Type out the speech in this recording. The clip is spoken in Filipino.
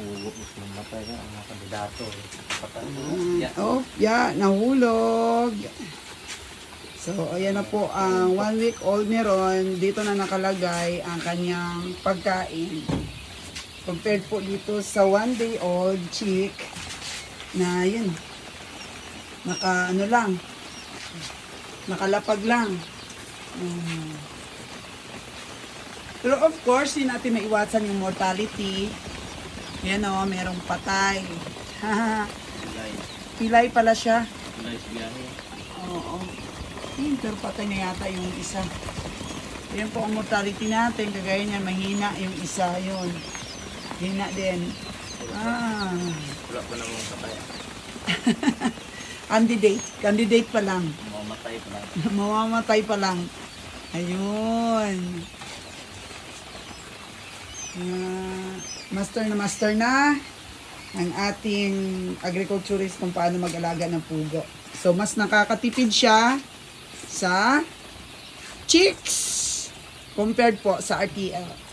Ugot mo matay na ang mga kandidato. Mm, Yeah. Oh, yeah, nahulog. So, ayan na po ang one week old meron. Dito na nakalagay ang kanyang pagkain. Compared po dito sa one day old chick na yun, naka ano lang, nakalapag lang. Mm. Pero of course, hindi natin maiwasan yung mortality. Yan o, merong patay. Pilay. Pilay pala siya. Pilay sa biyahe. Oo. Hmm, pero patay na yata yung isa. Yan po ang mortality natin. Kagaya niyan, mahina yung isa yun. Hina din. Ah. Wala pa namang patay. Candidate. Candidate pa lang. Mamatay pa lang. Mamamatay pa lang. Ayun. Ah, master na master na ang ating agriculturist kung paano mag-alaga ng pugo. So, mas nakakatipid siya sa chicks compared po sa RTL.